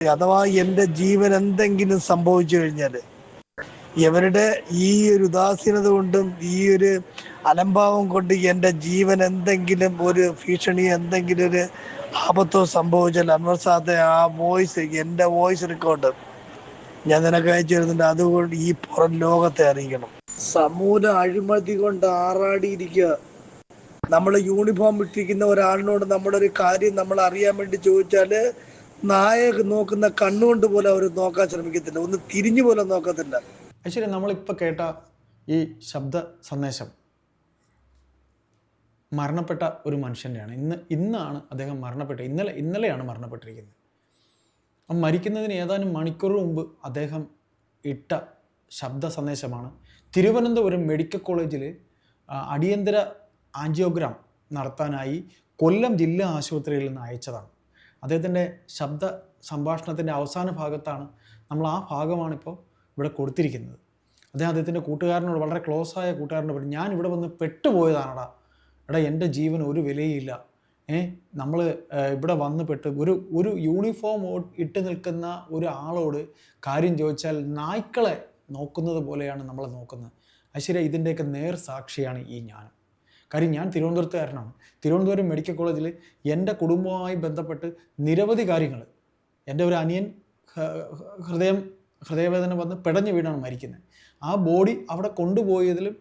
അഥവാ എന്റെ ജീവൻ എന്തെങ്കിലും സംഭവിച്ചു കഴിഞ്ഞാൽ ഇവരുടെ ഈ ഒരു ഉദാസീനത കൊണ്ടും ഈ ഒരു അലംഭാവം കൊണ്ട് എന്റെ ജീവൻ എന്തെങ്കിലും ഒരു ഭീഷണി എന്തെങ്കിലും ഒരു ആപത്തോ സംഭവിച്ചാൽ അൻവർ സാദെ ആ വോയിസ് എന്റെ വോയിസ് റെക്കോർഡ് ഞാൻ നിനക്ക് അയച്ചു തരുന്നുണ്ട്. അതുകൊണ്ട് ഈ പുറം ലോകത്തെ അറിയിക്കണം. സമൂല അഴിമതി കൊണ്ട് ആറാടിയിരിക്കുക. നമ്മൾ യൂണിഫോം ഇട്ടിരിക്കുന്ന ഒരാളിനോട് നമ്മളൊരു കാര്യം നമ്മൾ അറിയാൻ വേണ്ടി ചോദിച്ചാൽ നായ നോക്കുന്ന കണ്ണുകൊണ്ട് പോലും അവർ നോക്കാൻ ശ്രമിക്കത്തില്ല. ഒന്ന് തിരിഞ്ഞു പോലും നോക്കത്തില്ല. ആക്ച്വലി നമ്മളിപ്പോൾ കേട്ട ഈ ശബ്ദ സന്ദേശം മരണപ്പെട്ട ഒരു മനുഷ്യന്റെയാണ്. ഇന്ന് ഇന്നാണ് അദ്ദേഹം മരണപ്പെട്ട ഇന്നലെ ഇന്നലെയാണ് മരണപ്പെട്ടിരിക്കുന്നത്. ആ മരിക്കുന്നതിന് ഏതാനും മണിക്കൂർ മുമ്പ് അദ്ദേഹം ഇട്ട ശബ്ദ സന്ദേശമാണ്. തിരുവനന്തപുരം മെഡിക്കൽ കോളേജിൽ അടിയന്തര ആൻജിയോഗ്രാം നടത്താനായി കൊല്ലം ജില്ലാ ആശുപത്രിയിൽ നിന്ന് അയച്ചതാണ്. അദ്ദേഹത്തിന്റെ ശബ്ദ സംഭാഷണത്തിന്റെ അവസാന ഭാഗത്താണ് നമ്മൾ ആ ഭാഗമാണിപ്പോൾ ഇവിടെ കൊടുത്തിരിക്കുന്നത്. അദ്ദേഹം അദ്ദേഹത്തിന്റെ കൂട്ടുകാരനോട് വളരെ ക്ലോസ് ആയ കൂട്ടുകാരനോട് പറഞ്ഞു ഞാൻ ഇവിടെ വന്ന് പെട്ടുപോയതാണടാ. എടാ എന്റെ ജീവൻ ഒരു വിലയില്ല. ഏ നമ്മൾ ഇവിടെ വന്ന് പെട്ട് ഒരു ഒരു യൂണിഫോം ഇട്ട് നിൽക്കുന്ന ഒരു ആളോട് കാര്യം ചോദിച്ചാൽ നായ്ക്കളെ നോക്കുന്നത് പോലെയാണ് നമ്മളെ നോക്കുന്നത്. ഐശ്വര്യ ഇതിന്റെയൊക്കെ നേർ സാക്ഷിയാണ് ഈ ഞാനും കാര്യം ഞാൻ തിരുവനന്തപുരത്തുകാരനാണ്. തിരുവനന്തപുരം മെഡിക്കൽ കോളേജിൽ എന്റെ കുടുംബവുമായി ബന്ധപ്പെട്ട് നിരവധി കാര്യങ്ങൾ. എന്റെ ഒരു അനിയൻ ഹൃദയം ഹൃദയവേദന വന്ന് പിടഞ്ഞു വീണാണ് മരിക്കുന്നത്. ആ ബോഡി അവിടെ കൊണ്ടുപോയതിലും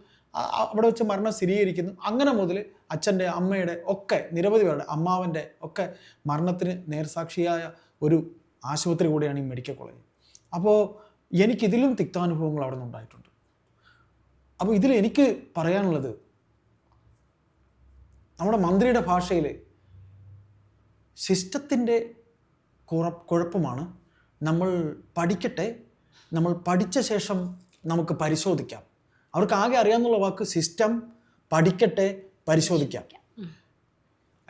അവിടെ വെച്ച് മരണം സ്ഥിരീകരിക്കുന്നു. അങ്ങനെ മുതൽ അച്ഛന്റെ അമ്മയുടെ ഒക്കെ നിരവധി പേരുടെ അമ്മാവന്റെ ഒക്കെ മരണത്തിന് നേർസാക്ഷിയായ ഒരു ആശുപത്രി കൂടിയാണ് ഈ മെഡിക്കൽ കോളേജ്. അപ്പോൾ എനിക്കിതിലും തിക്താനുഭവങ്ങൾ അവിടെ നിന്നുണ്ടായിട്ടുണ്ട് അപ്പോൾ ഇതിൽ എനിക്ക് പറയാനുള്ളത് നമ്മുടെ മന്ത്രിയുടെ ഭാഷയിൽ സിസ്റ്റത്തിന്റെ കുറ കുഴപ്പമാണ്. നമ്മൾ പഠിക്കട്ടെ. നമ്മൾ പഠിച്ച ശേഷം നമുക്ക് പരിശോധിക്കാം. അവർക്ക് ആകെ അറിയാമെന്നുള്ള വാക്ക് സിസ്റ്റം പഠിക്കട്ടെ പരിശോധിക്കാം.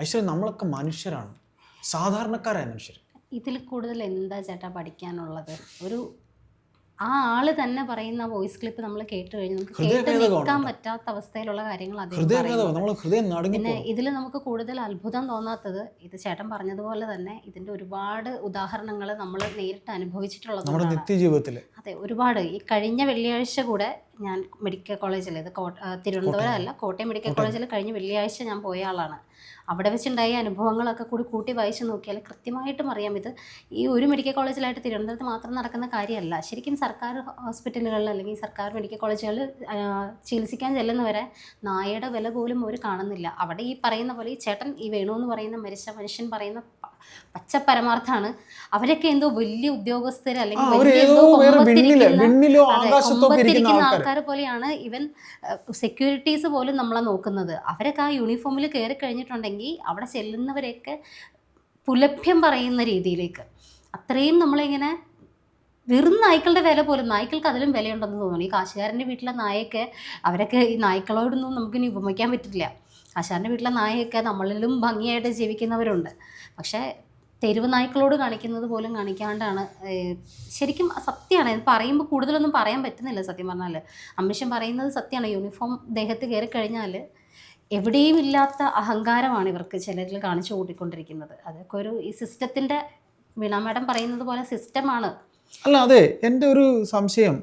ഐശ്വര്യ നമ്മളൊക്കെ മനുഷ്യരാണ്. സാധാരണക്കാരായ മനുഷ്യർ. ഇതിൽ കൂടുതൽ എന്താ ചേട്ടാ പഠിക്കാനുള്ളത്? ഒരു ആ ആൾ തന്നെ പറയുന്ന വോയിസ് ക്ലിപ്പ് നമ്മൾ കേട്ട് കഴിഞ്ഞു നമുക്ക് കേട്ട് നിൽക്കാൻ പറ്റാത്ത അവസ്ഥയിലുള്ള കാര്യങ്ങൾ അദ്ദേഹം പിന്നെ ഇതിൽ നമുക്ക് കൂടുതൽ അത്ഭുതം തോന്നാത്തത് ഇത് ചേട്ടൻ പറഞ്ഞതുപോലെ തന്നെ ഇതിന്റെ ഒരുപാട് ഉദാഹരണങ്ങൾ നമ്മൾ നേരിട്ട് നമ്മുടെ അനുഭവിച്ചിട്ടുള്ളതാണ് അതെ ഒരുപാട്. ഈ കഴിഞ്ഞ വെള്ളിയാഴ്ച കൂടെ ഞാൻ മെഡിക്കൽ കോളേജിൽ ഇത് കോട്ട- തിരുവനന്തപുരം അല്ല കോട്ടയം മെഡിക്കൽ കോളേജിൽ കഴിഞ്ഞ വെള്ളിയാഴ്ച ഞാൻ പോയ ആളാണ്. അവിടെ വെച്ചുണ്ടായ അനുഭവങ്ങളൊക്കെ കൂടി കൂട്ടി വായിച്ച് നോക്കിയാൽ കൃത്യമായിട്ടും അറിയാം. ഇത് ഈ ഒരു മെഡിക്കൽ കോളേജിലായിട്ട് തിരുവനന്തപുരത്ത് മാത്രം നടക്കുന്ന കാര്യമല്ല. ശരിക്കും സർക്കാർ ഹോസ്പിറ്റലുകളിൽ അല്ലെങ്കിൽ സർക്കാർ മെഡിക്കൽ കോളേജുകളിൽ ചികിത്സിക്കാൻ ചെല്ലുന്നവരെ നായയുടെ വില പോലും അവർ കാണുന്നില്ല. അവിടെ ഈ പറയുന്ന പോലെ ഈ ചേട്ടൻ ഈ വേണു എന്ന് പറയുന്ന മരിച്ച മനുഷ്യൻ പറയുന്ന പച്ച പരമാർത്ഥമാണ് അവരൊക്കെ എന്തോ വലിയ ഉദ്യോഗസ്ഥർ അല്ലെങ്കിൽ വലിയ എന്തോ കൊമ്പത്തിരിക്കുന്ന- ആൾക്കാർ പോലെയാണ് ഇവൻ സെക്യൂരിറ്റീസ് പോലും നമ്മളെ നോക്കുന്നത്. അവരൊക്കെ ആ യൂണിഫോമിൽ കയറി കഴിഞ്ഞിട്ടുണ്ടെങ്കിൽ അവിടെ ചെല്ലുന്നവരെയൊക്കെ പുലഭ്യം പറയുന്ന രീതിയിലേക്ക്. അത്രയും നമ്മളിങ്ങനെ വെറും നായ്ക്കളുടെ വില പോലും നായ്ക്കൾക്ക് അതിലും വിലയുണ്ടെന്ന് തോന്നുന്നു. ഈ കാശുകാരന്റെ വീട്ടിലെ നായയൊക്കെ അവരൊക്കെ ഈ നായ്ക്കളോടൊന്നും നമുക്കിനി ഉപമിക്കാൻ പറ്റില്ല. കാശുകാരന്റെ വീട്ടിലെ നായയൊക്കെ നമ്മളിലും ഭംഗിയായിട്ട് ജീവിക്കുന്നവരുണ്ട്. പക്ഷേ തെരുവ് നായ്ക്കളോട് കാണിക്കുന്നത് പോലും കാണിക്കാണ്ടാണ് ശരിക്കും സത്യമാണ് ഇത് പറയുമ്പോൾ കൂടുതലൊന്നും പറയാൻ പറ്റുന്നില്ല സത്യം പറഞ്ഞാൽ. അമ്മീഷൻ പറയുന്നത് സത്യമാണ് യൂണിഫോം ദേഹത്ത് കയറി കഴിഞ്ഞാൽ എവിടെയും ഇല്ലാത്ത അഹങ്കാരമാണ് ഇവർക്ക് ചിലരിൽ കാണിച്ചു കൂട്ടിക്കൊണ്ടിരിക്കുന്നത്. അതൊക്കെ ഒരു ഈ സിസ്റ്റത്തിന്റെ വീണ മാഡം പറയുന്നത് പോലെ സിസ്റ്റമാണ്. അല്ല അതെ എന്റെ ഒരു സംശയം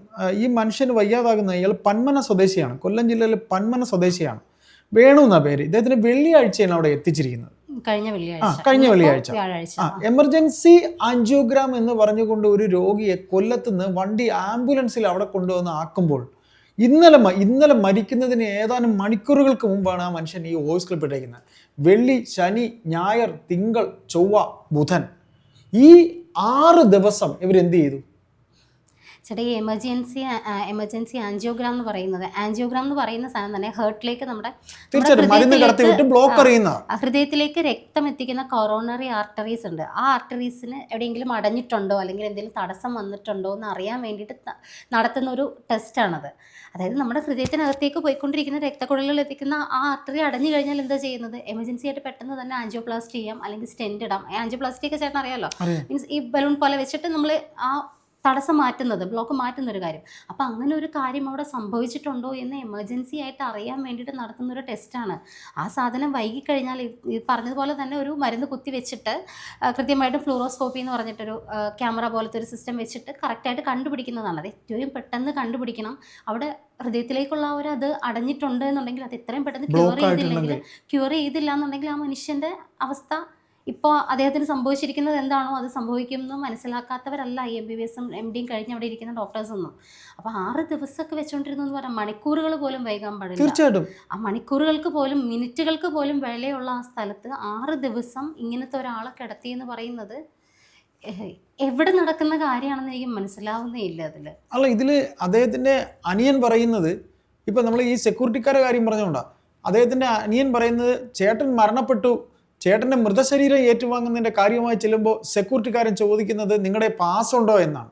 ഈ മനുഷ്യന് വയ്യാതാകുന്ന ഇയാൾ പന്മന സ്വദേശിയാണ്. കൊല്ലം ജില്ലയിലെ പന്മന സ്വദേശിയാണ്. വേണു എന്നാ പേര്. ഇദ്ദേഹത്തിന് വെള്ളിയാഴ്ചയാണ് അവിടെ എത്തിച്ചിരിക്കുന്നത്. കഴിഞ്ഞ വെള്ളിയാഴ്ച. കഴിഞ്ഞ എമർജൻസി ആൻജിയോഗ്രാം എന്ന് പറഞ്ഞുകൊണ്ട് ഒരു രോഗിയെ കൊല്ലത്തുനിന്ന് വണ്ടി ആംബുലൻസിൽ അവിടെ കൊണ്ടുവന്ന് ആക്കുമ്പോൾ ഇന്നലെ ഇന്നലെ മരിക്കുന്നതിന് ഏതാനും മണിക്കൂറുകൾക്ക് മുമ്പാണ് ആ മനുഷ്യൻ ഈ വോയിസ് ക്ലിപ്പ് ഇട്ടേക്കുന്നത് വെള്ളി ശനി ഞായർ തിങ്കൾ ചൊവ്വ ബുധൻ. ഈ ആറ് ദിവസം ഇവരെന്ത് ചെയ്തു? ചേട്ടാ ഈ എമർജൻസി എമർജൻസി ആൻജിയോഗ്രാം എന്ന് പറയുന്നത്. ആൻജിയോഗ്രാം എന്ന് പറയുന്ന സാധനം തന്നെ ഹേർട്ടിലേക്ക് നമ്മുടെ ഹൃദയത്തിലേക്ക് രക്തം എത്തിക്കുന്ന കൊറോണറി ആർട്ടറീസ് ഉണ്ട്. ആ ആർട്ടറീസിന് എവിടെയെങ്കിലും അടഞ്ഞിട്ടുണ്ടോ അല്ലെങ്കിൽ എന്തെങ്കിലും തടസ്സം വന്നിട്ടുണ്ടോ എന്ന് അറിയാൻ വേണ്ടിയിട്ട് നടത്തുന്ന ഒരു ടെസ്റ്റാണത് അതായത് നമ്മുടെ ഹൃദയത്തിനകത്തേക്ക് പോയിക്കൊണ്ടിരിക്കുന്ന രക്തക്കുഴലുകൾ എത്തിക്കുന്ന ആ ആർട്ടറി അടഞ്ഞു കഴിഞ്ഞാൽ എന്താ ചെയ്യുന്നത്? എമർജൻസി ആയിട്ട് പെട്ടെന്ന് തന്നെ ആൻജിയോപ്ലാസ്റ്റി ചെയ്യാം അല്ലെങ്കിൽ സ്റ്റെന്റ് ഇടാം. ആൻജിയോപ്ലാസ്റ്റി ഒക്കെ ചേട്ടൻ അറിയാമല്ലോ മീൻസ് ഈ ബലൂൺ പോലെ വെച്ചിട്ട് നമ്മൾ ആ തടസ്സം മാറ്റുന്നത് ബ്ലോക്ക് മാറ്റുന്ന ഒരു കാര്യം. അപ്പോൾ അങ്ങനെ ഒരു കാര്യം അവിടെ സംഭവിച്ചിട്ടുണ്ടോ എന്ന് എമർജൻസി ആയിട്ട് അറിയാൻ വേണ്ടിയിട്ട് നടത്തുന്ന ഒരു ടെസ്റ്റാണ് ആ സാധനം വൈകിക്കഴിഞ്ഞാൽ ഈ- പറഞ്ഞതുപോലെ തന്നെ ഒരു മരുന്ന് കുത്തി വെച്ചിട്ട് കൃത്യമായിട്ട് ഫ്ലൂറോസ്കോപ്പി എന്ന് പറഞ്ഞിട്ടൊരു ക്യാമറ പോലത്തെ ഒരു സിസ്റ്റം വെച്ചിട്ട് കറക്റ്റായിട്ട് കണ്ടുപിടിക്കുന്നതാണ്. അത് ഏറ്റവും പെട്ടെന്ന് കണ്ടുപിടിക്കണം. അവിടെ ഹൃദയത്തിലേക്കുള്ള ഒരു അത് അടഞ്ഞിട്ടുണ്ട് എന്നുണ്ടെങ്കിൽ അത് എത്രയും പെട്ടെന്ന് ക്യൂർ ചെയ്തില്ലെങ്കിൽ ക്യൂർ ചെയ്തില്ല എന്നുണ്ടെങ്കിൽ ആ മനുഷ്യന്റെ അവസ്ഥ ഇപ്പോൾ അദ്ദേഹത്തിന് സംഭവിച്ചിരിക്കുന്നത് എന്താണോ അത് സംഭവിക്കുമെന്ന് മനസ്സിലാക്കാത്തവരല്ല ഈ എം ബി ബി എസും എം ഡിയും കഴിഞ്ഞ് അവിടെ ഇരിക്കുന്ന ഡോക്ടേഴ്സൊന്നും അപ്പോൾ ആറ് ദിവസമൊക്കെ വെച്ചുകൊണ്ടിരുന്നു എന്ന് പറഞ്ഞാൽ മണിക്കൂറുകൾ പോലും വൈകാൻ പാടില്ല. തീർച്ചയായിട്ടും. ആ മണിക്കൂറുകൾക്ക് പോലും മിനിറ്റുകൾക്ക് പോലും വിലയുള്ള ആ സ്ഥലത്ത് ആറ് ദിവസം ഇങ്ങനത്തെ ഒരാളെ കിടത്തി എന്ന് പറയുന്നത് എവിടെ നടക്കുന്ന കാര്യമാണെന്ന് എനിക്ക് മനസ്സിലാവുന്നേ ഇല്ല അതിൽ അല്ല ഇതിൽ അദ്ദേഹത്തിന്റെ അനിയൻ പറയുന്നത് ഇപ്പം നമ്മൾ ഈ സെക്യൂരിറ്റിക്കാരുടെ കാര്യം പറഞ്ഞുകൊണ്ടാണ് അദ്ദേഹത്തിന്റെ അനിയൻ പറയുന്നത് ചേട്ടൻ മരണപ്പെട്ടു ചേട്ടന്റെ മൃതശരീരം ഏറ്റുവാങ്ങുന്നതിന്റെ കാര്യമായി ചെല്ലുമ്പോൾ സെക്യൂരിറ്റിക്കാരൻ ചോദിക്കുന്നത് നിങ്ങളുടെ പാസ് ഉണ്ടോ എന്നാണ്.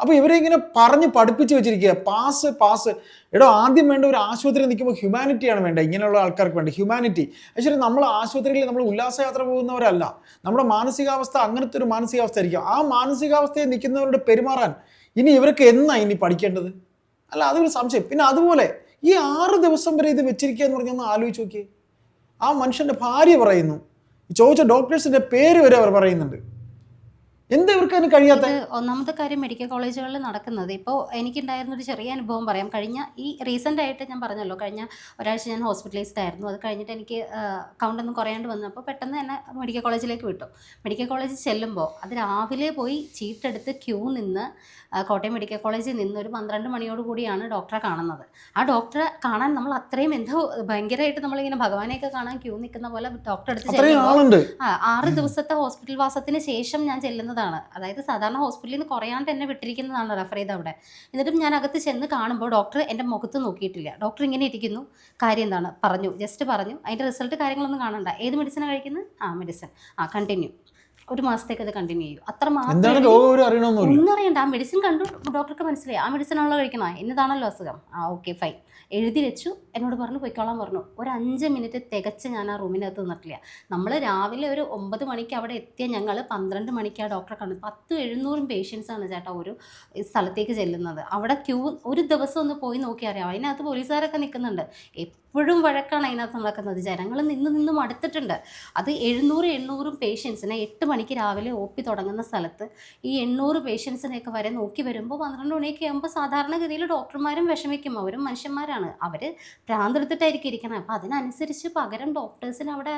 അപ്പോൾ ഇവരെ ഇങ്ങനെ പറഞ്ഞ് പഠിപ്പിച്ച് വെച്ചിരിക്കുക. പാസ് പാസ് എടോ ആദ്യം വേണ്ട ഒരു ആശുപത്രി നിൽക്കുമ്പോൾ ഹ്യൂമാനിറ്റിയാണ് വേണ്ടത്. ഇങ്ങനെയുള്ള ആൾക്കാർക്ക് വേണ്ട ഹ്യൂമാനിറ്റി ആക്ച്വലി നമ്മൾ ആശുപത്രിയിൽ നമ്മൾ ഉല്ലാസയാത്ര പോകുന്നവരല്ല. നമ്മുടെ മാനസികാവസ്ഥ അങ്ങനത്തെ ഒരു മാനസികാവസ്ഥ ആയിരിക്കും ആ മാനസികാവസ്ഥയിൽ നിൽക്കുന്നവരുടെ പെരുമാറാൻ ഇനി ഇവർക്ക് എന്നാ ഇനി പഠിക്കേണ്ടത്? അല്ല അതൊരു സംശയം. പിന്നെ അതുപോലെ ഈ ആറ് ദിവസം വരെ ഇത് വെച്ചിരിക്കുക എന്ന് പറഞ്ഞാൽ ഒന്ന് ആലോചിച്ച് നോക്കിയേ. ആ മനുഷ്യന്റെ ഭാര്യ പറയുന്നു. ചോദിച്ച ഡോക്ടേഴ്സിന്റെ പേര് വരെ അവർ പറയുന്നുണ്ട്. എന്താ ഇവർക്ക് അതിന് കഴിയാത്ത? ഇത് ഒന്നാമത്തെ കാര്യം മെഡിക്കൽ കോളേജുകളിൽ നടക്കുന്നത്. ഇപ്പോൾ എനിക്കുണ്ടായിരുന്ന ഒരു ചെറിയ അനുഭവം പറയാം. കഴിഞ്ഞ ഈ റീസെന്റ് ആയിട്ട് ഞാൻ പറഞ്ഞല്ലോ കഴിഞ്ഞ ഒരാഴ്ച ഞാൻ ഹോസ്പിറ്റലൈസ്ഡ് ആയിരുന്നു. അത് കഴിഞ്ഞിട്ട് എനിക്ക് കൗണ്ടൊന്നും ഒന്നും വന്നു. അപ്പോൾ പെട്ടെന്ന് തന്നെ മെഡിക്കൽ കോളേജിലേക്ക് വിട്ടു. മെഡിക്കൽ കോളേജിൽ ചെല്ലുമ്പോൾ അത് രാവിലെ പോയി ചീട്ടെടുത്ത് ക്യൂ നിന്ന് കോട്ടയം മെഡിക്കൽ കോളേജിൽ നിന്ന് ഒരു പന്ത്രണ്ട് മണിയോട് കൂടിയാണ് ഡോക്ടറെ കാണുന്നത്. ആ ഡോക്ടറെ കാണാൻ നമ്മൾ അത്രയും എന്തോ ഭയങ്കരമായിട്ട് നമ്മളിങ്ങനെ ഭഗവാനെയൊക്കെ കാണാൻ ക്യൂ നിൽക്കുന്ന പോലെ ഡോക്ടറെ അടുത്ത് ചെല്ലുമ്പോൾ ആറ് ദിവസത്തെ ഹോസ്പിറ്റൽ വാസത്തിന് ശേഷം ഞാൻ ചെല്ലുന്നതാണ്. അതായത് സാധാരണ ഹോസ്പിറ്റലിൽ നിന്ന് കുറയാണ്ട് തന്നെ വിട്ടിരിക്കുന്നതാണ് റെഫർ ചെയ്ത് അവിടെ. എന്നിട്ടും ഞാൻ അകത്ത് ചെന്ന് കാണുമ്പോൾ ഡോക്ടർ എന്റെ മുഖത്ത് നോക്കിയിട്ടില്ല. ഡോക്ടർ ഇങ്ങനെ ഇരിക്കുന്നു. കാര്യം എന്താണ്? പറഞ്ഞു. ജസ്റ്റ് പറഞ്ഞു. അതിന്റെ റിസൾട്ട് കാര്യങ്ങളൊന്നും കാണണ്ട. ഏത് മെഡിസിനാണ് കഴിക്കുന്നത്? ആ മെഡിസിൻ ആ കണ്ടിന്യൂ ഒരു മാസത്തേക്ക് അത് കണ്ടിന്യൂ ചെയ്യും. അത്ര ഒരു ഒന്നും അറിയണ്ട. ആ മെഡിസിൻ കണ്ടു ഡോക്ടർക്ക് മനസ്സിലായി. ആ മെഡിസിൻ ആണല്ലോ കഴിക്കണോ. എന്നതാണല്ലോ അസുഖം. ആ ഓക്കെ ഫൈൻ എഴുതി വെച്ചു. എന്നോട് പറഞ്ഞു പൊയ്ക്കോളാൻ പറഞ്ഞു. ഒരു അഞ്ച് മിനിറ്റ് തികച്ച് ഞാൻ ആ റൂമിനകത്ത് നിന്നിട്ടില്ല. നമ്മൾ രാവിലെ ഒരു ഒമ്പത് മണിക്ക് അവിടെ എത്തിയ ഞങ്ങൾ പന്ത്രണ്ട് മണിക്ക് ആ ഡോക്ടറെ കണ്ടു പത്ത് എഴുന്നൂറും പേഷ്യൻസ് ആണ് ചേട്ടാ ഒരു സ്ഥലത്തേക്ക് ചെല്ലുന്നത്. അവിടെ ക്യൂ ഒരു ദിവസം ഒന്ന് പോയി നോക്കിയാൽ അറിയാം അതിനകത്ത് പോലീസുകാരൊക്കെ നിൽക്കുന്നുണ്ട് എപ്പോഴും വഴക്കാണ് അതിനകത്ത് നടക്കുന്നത്. ജനങ്ങൾ നിന്ന് നിന്ന് മടുത്തിട്ടുണ്ട്. അത് എഴുന്നൂറ് എണ്ണൂറും പേഷ്യൻസിനെ എട്ട് മണിക്ക് രാവിലെ ഒ പി തുടങ്ങുന്ന സ്ഥലത്ത് ഈ എണ്ണൂറ് പേഷ്യൻസിനെയൊക്കെ വരെ നോക്കി വരുമ്പോൾ പന്ത്രണ്ട് മണിയൊക്കെ ആകുമ്പോൾ സാധാരണഗതിയിൽ ഡോക്ടർമാരും വിഷമിക്കും. അവരും മനുഷ്യന്മാരാണ്. അവർ ഭ്രാന്തെടുത്തിട്ടായിരിക്കും ഇരിക്കണം അപ്പോൾ അതിനനുസരിച്ച് പകരം ഡോക്ടേഴ്സിന് അവിടെ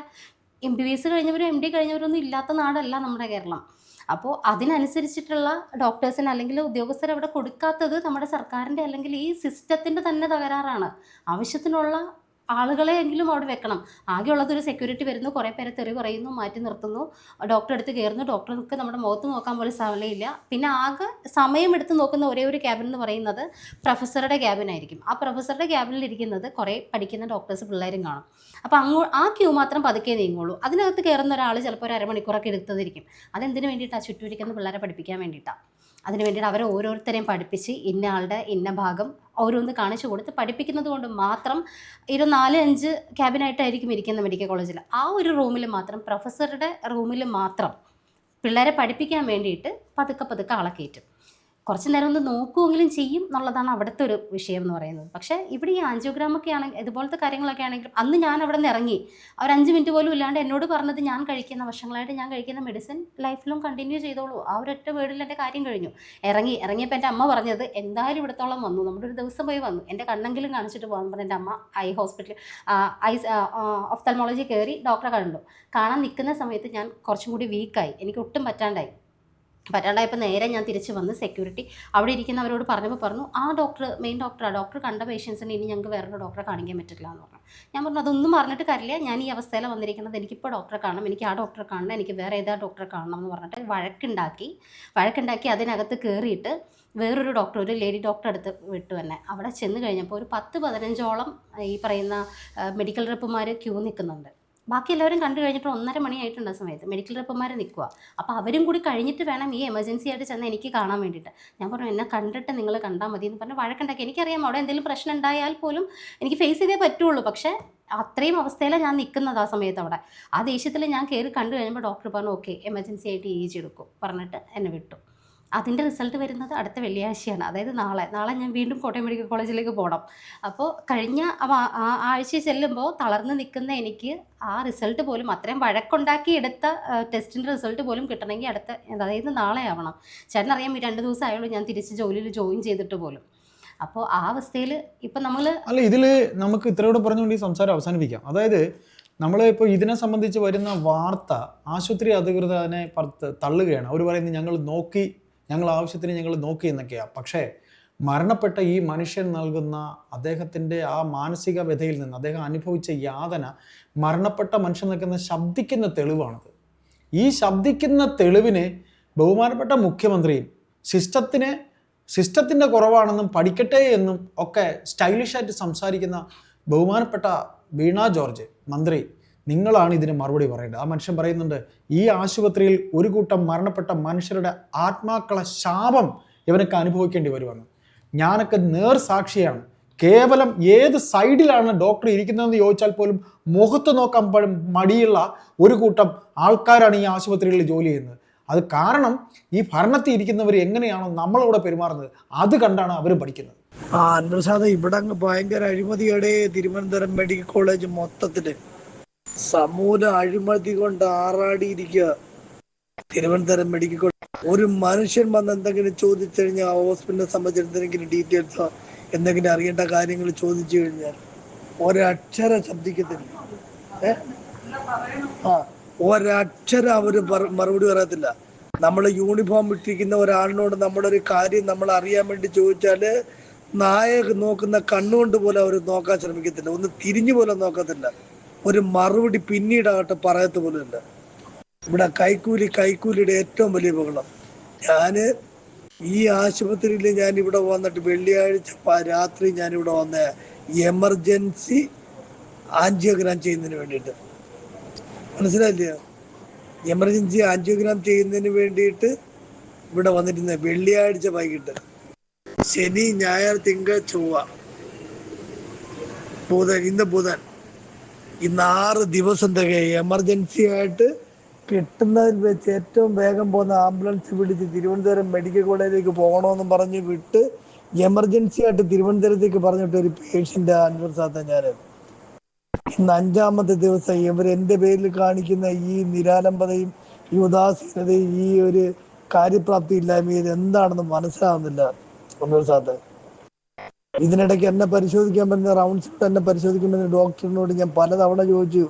എം ബി ബി എസ് കഴിഞ്ഞവരും എം ഡി കഴിഞ്ഞവരൊന്നും ഇല്ലാത്ത നാടല്ല നമ്മുടെ കേരളം. അപ്പോൾ അതിനനുസരിച്ചിട്ടുള്ള ഡോക്ടേഴ്സിന് അല്ലെങ്കിൽ ഉദ്യോഗസ്ഥർ അവിടെ കൊടുക്കാത്തത് നമ്മുടെ സർക്കാരിന്റെ അല്ലെങ്കിൽ ഈ സിസ്റ്റത്തിന്റെ തന്നെ തകരാറാണ്. ആവശ്യത്തിനുള്ള ആളുകളെയെങ്കിലും അവിടെ വെക്കണം. ആകെയുള്ളത് ഒരു സെക്യൂരിറ്റി വരുന്നു കുറേ പേരെ തെറി പറയുന്നു മാറ്റി നിർത്തുന്നു ഡോക്ടറെ അടുത്ത് കയറുന്നു. ഡോക്ടർക്ക് നമ്മുടെ മുഖത്ത് നോക്കാൻ പോലും സമയമില്ല. പിന്നെ ആകെ സമയമെടുത്ത് നോക്കുന്ന ഒരേ ഒരു ക്യാബിൻ എന്ന് പറയുന്നത് പ്രൊഫസറുടെ ക്യാബിനായിരിക്കും ആ പ്രൊഫസറുടെ ക്യാബിനിൽ ഇരിക്കുന്നത് കുറേ പഠിക്കുന്ന ഡോക്ടേഴ്സ് പിള്ളേരും കാണും. അപ്പോൾ അങ്ങോ ആ ക്യൂ മാത്രം പതുക്കെ നീങ്ങുള്ളൂ. അതിനകത്ത് കയറുന്ന ഒരാൾ ചിലപ്പോൾ ഒരു അരമണിക്കൂറൊക്കെ എടുത്തതിരിക്കും. അതെന്തിനു വേണ്ടിയിട്ടാണ് ചുറ്റുമിരിക്കുന്ന പിള്ളേരെ പഠിപ്പിക്കാൻ വേണ്ടിയിട്ടാണ് അതിന് വേണ്ടിയിട്ട് അവരെ ഓരോരുത്തരെയും പഠിപ്പിച്ച് ഇന്ന ആളുടെ ഇന്ന ഭാഗം ഓരോന്ന് കാണിച്ചു കൊടുത്ത് പഠിപ്പിക്കുന്നത് കൊണ്ട് മാത്രം ഒരു നാല് അഞ്ച് ക്യാബിനായിട്ടായിരിക്കും ഇരിക്കുന്ന മെഡിക്കൽ കോളേജിൽ ആ ഒരു റൂമിൽ മാത്രം പ്രൊഫസറുടെ റൂമിൽ മാത്രം പിള്ളേരെ പഠിപ്പിക്കാൻ വേണ്ടിയിട്ട് പതുക്കെ പതുക്കെ ആളെ കയറ്റും. കുറച്ച് നേരം ഒന്ന് നോക്കുമെങ്കിലും ചെയ്യും എന്നുള്ളതാണ് അവിടുത്തെ ഒരു വിഷയം എന്ന് പറയുന്നത്. പക്ഷേ ഇവിടെ ഈ ആൻജിയോഗ്രാമൊക്കെ ആണെങ്കിൽ ഇതുപോലത്തെ കാര്യങ്ങളൊക്കെ ആണെങ്കിലും അന്ന് ഞാൻ അവിടെ നിന്ന് ഇറങ്ങി. അവർ അഞ്ച് മിനിറ്റ് പോലും ഇല്ലാണ്ട് എന്നോട് പറഞ്ഞത് ഞാൻ കഴിക്കുന്ന വർഷങ്ങളായിട്ട് ഞാൻ കഴിക്കുന്ന മെഡിസിൻ ലൈഫിലും കണ്ടിന്യൂ ചെയ്തോളൂ. ആ ഒരൊറ്റ വേർഡിൽ എന്റെ കാര്യം കഴിഞ്ഞു. ഇറങ്ങി ഇറങ്ങിയപ്പോൾ എന്റെ അമ്മ പറഞ്ഞത് എന്തായാലും ഇവിടത്തോളം വന്നു? നമ്മുടെ ഒരു ദിവസം പോയി വന്നു. എന്റെ കണ്ണെങ്കിലും കാണിച്ചിട്ട് പോകാൻ പറഞ്ഞ. എന്റെ അമ്മ ഐ ഹോസ്പിറ്റൽ ഐ ഒഫ്തൽമോളജി കയറി ഡോക്ടറെ കണ്ടു. കാണാൻ നിൽക്കുന്ന സമയത്ത് ഞാൻ കുറച്ചും കൂടി വീക്കായി എനിക്ക് ഒട്ടും പറ്റാണ്ടായി. പറ്റാണ്ടായപ്പോൾ നേരെ ഞാൻ തിരിച്ച് വന്ന് സെക്യൂരിറ്റി അവിടെ ഇരിക്കുന്നവരോട് പറഞ്ഞപ്പോൾ പറഞ്ഞു ആ ഡോക്ടർ മെയിൻ ഡോക്ടറാണ് ഡോക്ടർ കണ്ട പേഷ്യൻസിന് ഇനി ഞങ്ങൾക്ക് വേറൊരു ഡോക്ടറെ കാണിക്കാൻ പറ്റില്ല എന്ന് പറഞ്ഞു. ഞാൻ പറഞ്ഞു അതൊന്നും പറഞ്ഞിട്ട് കാര്യമില്ല ഞാൻ ഈ അവസ്ഥയിൽ വന്നിരിക്കുന്നത് എനിക്കിപ്പോൾ ഡോക്ടറെ കാണണം എനിക്ക് ആ ഡോക്ടറെ കാണണം എനിക്ക് വേറെ ഏതാ ഡോക്ടറെ കാണണം എന്ന് പറഞ്ഞിട്ട് വഴക്കുണ്ടാക്കി. വഴക്കുണ്ടാക്കി അതിനകത്ത് കയറിയിട്ട് വേറൊരു ഡോക്ടർ ഒരു ലേഡി ഡോക്ടർ അടുത്ത് വിട്ടു തന്നെ അവിടെ ചെന്ന് കഴിഞ്ഞപ്പോൾ ഒരു പത്ത് പതിനഞ്ചോളം ഈ പറയുന്ന മെഡിക്കൽ റെപ്പുമാർ ക്യൂ നിൽക്കുന്നുണ്ട്. ബാക്കി എല്ലാവരും കണ്ടു കഴിഞ്ഞിട്ട് ഒന്നര മണിയായിട്ടുണ്ട് ആ സമയത്ത്. മെഡിക്കൽ റെപ്പുമാർ നിൽക്കുക അപ്പോൾ അവരും കൂടി കഴിഞ്ഞിട്ട് വേണം ഈ എമർജൻസി ആയിട്ട് ചെന്ന് എനിക്ക് കാണാൻ വേണ്ടിയിട്ട്. ഞാൻ പറഞ്ഞു എന്നെ കണ്ടിട്ട് നിങ്ങൾ കണ്ടാൽ മതി എന്ന് പറഞ്ഞ് വഴക്കുണ്ടാക്കി. എനിക്കറിയാം അവിടെ എന്തെങ്കിലും പ്രശ്നം ഉണ്ടായാൽ പോലും എനിക്ക് ഫേസ് ചെയ്തേ പറ്റുള്ളൂ. പക്ഷേ അത്രയും അവസ്ഥയിലാണ് ഞാൻ നിൽക്കുന്നത് ആ സമയത്ത് അവിടെ. ആ ദേഷ്യത്തിൽ ഞാൻ കയറി കണ്ടു കഴിയുമ്പോൾ ഡോക്ടർ പറഞ്ഞു ഓക്കെ എമർജൻസി ആയിട്ട് ജി എടുക്കും പറഞ്ഞിട്ട് എന്നെ വിട്ടു. അതിന്റെ റിസൾട്ട് വരുന്നത് അടുത്ത വെള്ളിയാഴ്ചയാണ്. അതായത് നാളെ. നാളെ ഞാൻ വീണ്ടും കോട്ടയം മെഡിക്കൽ കോളേജിലേക്ക് പോകണം അപ്പോൾ കഴിഞ്ഞ ആഴ്ച ചെല്ലുമ്പോൾ തളർന്ന് നിൽക്കുന്ന എനിക്ക് ആ റിസൾട്ട് പോലും അത്രയും വഴക്കുണ്ടാക്കി എടുത്ത ടെസ്റ്റിന്റെ റിസൾട്ട് പോലും കിട്ടണമെങ്കിൽ അടുത്ത അതായത് നാളെ ആവണം. ചേട്ടൻ അറിയാം ഈ രണ്ട് ദിവസം ആയുള്ളൂ ഞാൻ തിരിച്ച് ജോലിയിൽ ജോയിൻ ചെയ്തിട്ട് പോലും. അപ്പോൾ ആ അവസ്ഥയിൽ ഇപ്പം നമ്മൾ അല്ല ഇതിൽ നമുക്ക് ഇത്രയോടെ പറഞ്ഞുകൊണ്ട് ഈ സംസാരം അവസാനിപ്പിക്കാം. അതായത് നമ്മൾ ഇപ്പോൾ ഇതിനെ സംബന്ധിച്ച് വരുന്ന വാർത്ത ആശുപത്രി അധികൃതനെ തള്ളുകയാണ്. അവർ പറയുന്നത് ഞങ്ങൾ നോക്കി ഞങ്ങൾ ആവശ്യത്തിന് ഞങ്ങൾ നോക്കി എന്നൊക്കെയാണ് പക്ഷേ മരണപ്പെട്ട ഈ മനുഷ്യൻ നൽകുന്ന അദ്ദേഹത്തിന്റെ ആ മാനസിക വ്യഥയിൽ നിന്ന് അദ്ദേഹം അനുഭവിച്ച യാതന മരണപ്പെട്ട മനുഷ്യൻ നിൽക്കുന്ന ശബ്ദിക്കുന്ന തെളിവാണത്. ഈ ശബ്ദിക്കുന്ന തെളിവിന് ബഹുമാനപ്പെട്ട മുഖ്യമന്ത്രിയും സിസ്റ്റത്തിനെ സിസ്റ്റത്തിന്റെ കുറവാണെന്നും പഠിക്കട്ടെ എന്നും ഒക്കെ സ്റ്റൈലിഷായിട്ട് സംസാരിക്കുന്ന ബഹുമാനപ്പെട്ട വീണ ജോർജ് മന്ത്രി നിങ്ങളാണ് ഇതിന് മറുപടി പറയേണ്ടത്. ആ മനുഷ്യൻ പറയുന്നുണ്ട് ഈ ആശുപത്രിയിൽ ഒരു കൂട്ടം മരണപ്പെട്ട മനുഷ്യരുടെ ആത്മാക്കളെ ശാപം ഇവനൊക്കെ അനുഭവിക്കേണ്ടി വരുമെന്ന് ഞാനൊക്കെ നേർ സാക്ഷിയാണ്. കേവലം ഏത് സൈഡിലാണ് ഡോക്ടർ ഇരിക്കുന്നതെന്ന് ചോദിച്ചാൽ പോലും മുഖത്ത് നോക്കാൻ മടിയുള്ള ഒരു കൂട്ടം ആൾക്കാരാണ് ഈ ആശുപത്രികളിൽ ജോലി ചെയ്യുന്നത്. അത് കാരണം ഈ ഭരണത്തിൽ ഇരിക്കുന്നവർ എങ്ങനെയാണോ നമ്മളോട് പെരുമാറുന്നത് അത് കണ്ടാണ് അവർ പഠിക്കുന്നത്. ആ അൻപ്രസാദ് ഇവിടെ ഭയങ്കര അഴിമതിയോടെ തിരുവനന്തപുരം മെഡിക്കൽ കോളേജ് മൊത്തത്തിൽ സമൂല അഴിമതി കൊണ്ട് ആറാടിയിരിക്കുക തിരുവനന്തപുരം മെഡിക്കൽ കോളേജ് ഒരു മനുഷ്യൻ വന്ന് എന്തെങ്കിലും ചോദിച്ചു കഴിഞ്ഞാൽ ഹോസ്പിറ്റലിനെ സംബന്ധിച്ച് എന്തെങ്കിലും ഡീറ്റെയിൽസോ എന്തെങ്കിലും അറിയേണ്ട കാര്യങ്ങൾ ചോദിച്ചു കഴിഞ്ഞാൽ ഒരക്ഷരം ശബ്ദിക്കത്തില്ല. ഏ? ആ ഒരക്ഷരം അവർ മറുപടി പറയത്തില്ല. നമ്മൾ യൂണിഫോം ഇട്ടിരിക്കുന്ന ഒരാളിനോട് നമ്മുടെ ഒരു കാര്യം നമ്മൾ അറിയാൻ വേണ്ടി ചോദിച്ചാൽ നായ നോക്കുന്ന കണ്ണുകൊണ്ട് പോലെ അവർ നോക്കാൻ ശ്രമിക്കത്തില്ല. ഒന്ന് തിരിഞ്ഞു പോലും നോക്കത്തില്ല. ഒരു മറുപടി പിന്നീടാകട്ടെ പറയത്ത പോലും ഇല്ല ഇവിടെ കൈക്കൂലി കൈക്കൂലിയുടെ ഏറ്റവും വലിയ ബഹളം. ഞാൻ ഈ ആശുപത്രിയിൽ ഞാൻ ഇവിടെ വന്നിട്ട് വെള്ളിയാഴ്ച രാത്രി ഞാൻ ഇവിടെ വന്ന എമർജൻസി ആൻജിയോഗ്രാം ചെയ്യുന്നതിന് വേണ്ടിയിട്ട്. മനസ്സിലായില്ലേ? എമർജൻസി ആൻജിയോഗ്രാം ചെയ്യുന്നതിന് വേണ്ടിയിട്ട് ഇവിടെ വന്നിരുന്ന വെള്ളിയാഴ്ച വൈകിട്ട്. ശനി ഞായർ തിങ്കൾ ചൊവ്വ. ബുധൻ ഇന്ന് ബുധൻ. ഇന്ന് ആറ് ദിവസം തികയും എമർജൻസി ആയിട്ട് കിട്ടുന്നതിൽ വെച്ച് ഏറ്റവും വേഗം പോകുന്ന ആംബുലൻസ് പിടിച്ച് തിരുവനന്തപുരം മെഡിക്കൽ കോളേജിലേക്ക് പോകണമെന്ന് പറഞ്ഞ് വിട്ട് എമർജൻസി ആയിട്ട് തിരുവനന്തപുരത്തേക്ക് പറഞ്ഞിട്ട് ഒരു പേഷ്യന്റ് അൻവർ സാത്ത ഞാൻ ഇന്ന് അഞ്ചാമത്തെ ദിവസം ഇവർ എന്റെ പേരിൽ കാണിക്കുന്ന ഈ നിരാലംബതയും ഈ ഉദാസീനതയും ഈ ഒരു കാര്യപ്രാപ്തി ഇല്ലായ്മയും എന്താണെന്ന് മനസ്സിലാവുന്നില്ല അൻവർ സാത്ത് ഇതിനിടയ്ക്ക് എന്നെ പരിശോധിക്കാൻ പറ്റുന്ന റൗണ്ട്സ് എന്നെ പരിശോധിക്കാൻ പറ്റുന്ന ഡോക്ടറിനോട് ഞാൻ പലതവണ ചോദിച്ചു.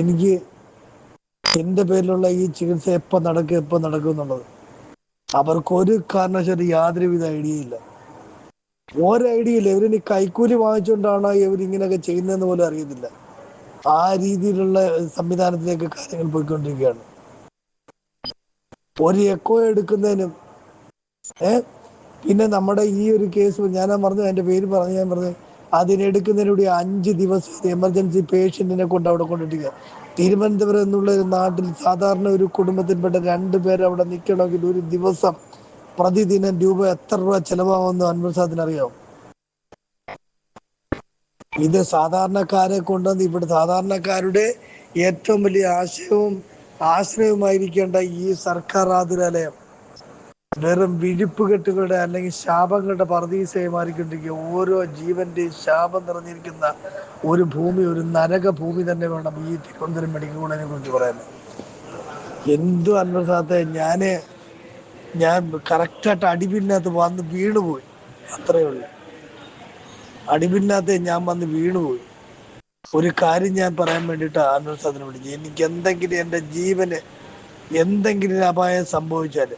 എനിക്ക് എന്റെ പേരിലുള്ള ഈ ചികിത്സ എപ്പൊ നടക്കും എപ്പൊ നടക്കും എന്നുള്ളത്. അവർക്ക് ഒരു കാരണവശാലും യാതൊരുവിധ ഐഡിയ ഇല്ല. ഒരു ഐഡിയ ഇല്ല. ഇവരിനി കൈക്കൂലി വാങ്ങിച്ചുകൊണ്ടാണോ ഇവരിങ്ങനെയൊക്കെ ചെയ്യുന്നതെന്ന് പോലും അറിയത്തില്ല. ആ രീതിയിലുള്ള സംവിധാനത്തിലേക്ക് കാര്യങ്ങൾ പോയിക്കൊണ്ടിരിക്കുകയാണ്. ഒരു എക്കോ എടുക്കുന്നതിനും ഏ പിന്നെ നമ്മുടെ ഈ ഒരു കേസ് ഞാൻ പറഞ്ഞു എന്റെ പേര് പറഞ്ഞു ഞാൻ പറഞ്ഞു അതിനെടുക്കുന്നതിലൂടെ അഞ്ച് ദിവസം എമർജൻസി പേഷ്യന്റിനെ കൊണ്ട് അവിടെ കൊണ്ടിട്ടിരിക്കുക തിരുവനന്തപുരം എന്നുള്ള ഒരു നാട്ടിൽ സാധാരണ ഒരു കുടുംബത്തിൽപ്പെട്ട രണ്ട് പേര് അവിടെ നിൽക്കണമെങ്കിൽ ഒരു ദിവസം പ്രതിദിനം രൂപ എത്ര രൂപ ചെലവാകുമെന്ന് അൻവസാദിന് അറിയാം ഇത് സാധാരണക്കാരെ കൊണ്ടുവന്ന് ഇവിടെ സാധാരണക്കാരുടെ ഏറ്റവും വലിയ ആശയവും ആശ്രയവുമായിരിക്കേണ്ട ഈ സർക്കാർ ആതുരാലയം വെറും വിഴിപ്പുകെട്ടുകളുടെ അല്ലെങ്കിൽ ശാപങ്ങളുടെ പറദീസയെ മാറിക്കൊണ്ടിരിക്കുക ഓരോ ജീവന്റെയും ശാപം നിറഞ്ഞിരിക്കുന്ന ഒരു ഭൂമി ഒരു നരക ഭൂമി തന്നെ വേണം ഈ തിരുവനന്തപുരം മെഡിക്കൽ കോളേജിനെ കുറിച്ച് പറയാൻ. എന്തു അന്വസാത്തെ ഞാൻ ഞാൻ കറക്റ്റായിട്ട് അടിപിന്നകത്ത് വന്ന് വീണുപോയി. അത്രേ ഉള്ളൂ. അടിപിന്നകത്ത് ഞാൻ വന്ന് വീണുപോയി. ഒരു കാര്യം ഞാൻ പറയാൻ വേണ്ടിയിട്ട് അന്വസാദിനെ വിളിച്ചു എനിക്ക് എന്തെങ്കിലും എന്റെ ജീവന് എന്തെങ്കിലും അപായം സംഭവിച്ചാൽ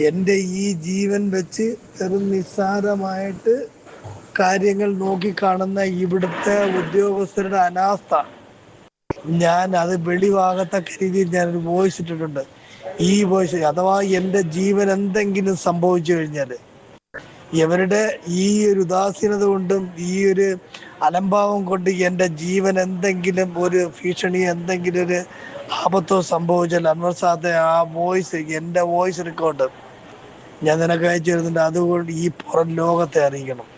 എന്റെ ഈ ജീവൻ വെച്ച് വെറും നിസ്സാരമായിട്ട് കാര്യങ്ങൾ നോക്കിക്കാണുന്ന ഇവിടുത്തെ ഉദ്യോഗസ്ഥരുടെ അനാസ്ഥ. ഞാൻ അത് വെളിവാകത്തക്ക രീതിയിൽ ഞാനൊരു വോയിസ് ഇട്ടിട്ടുണ്ട്. ഈ വോയിസ് അഥവാ എന്റെ ജീവൻ എന്തെങ്കിലും സംഭവിച്ചു കഴിഞ്ഞാൽ ഇവരുടെ ഈ ഒരു ഉദാസീനത കൊണ്ടും ഈ ഒരു അലംഭാവം കൊണ്ട് എന്റെ ജീവൻ എന്തെങ്കിലും ഒരു ഭീഷണി എന്തെങ്കിലും ഒരു ആപത്തോ സംഭവിച്ചാൽ അൻവർ സാദ് ആ വോയിസ് എന്റെ വോയിസ് റെക്കോർഡ് ഞാൻ നിനക്ക് അയച്ചു തരുന്നുണ്ട്. അതുകൊണ്ട് ഈ പുറം ലോകത്തെ അറിയിക്കണം.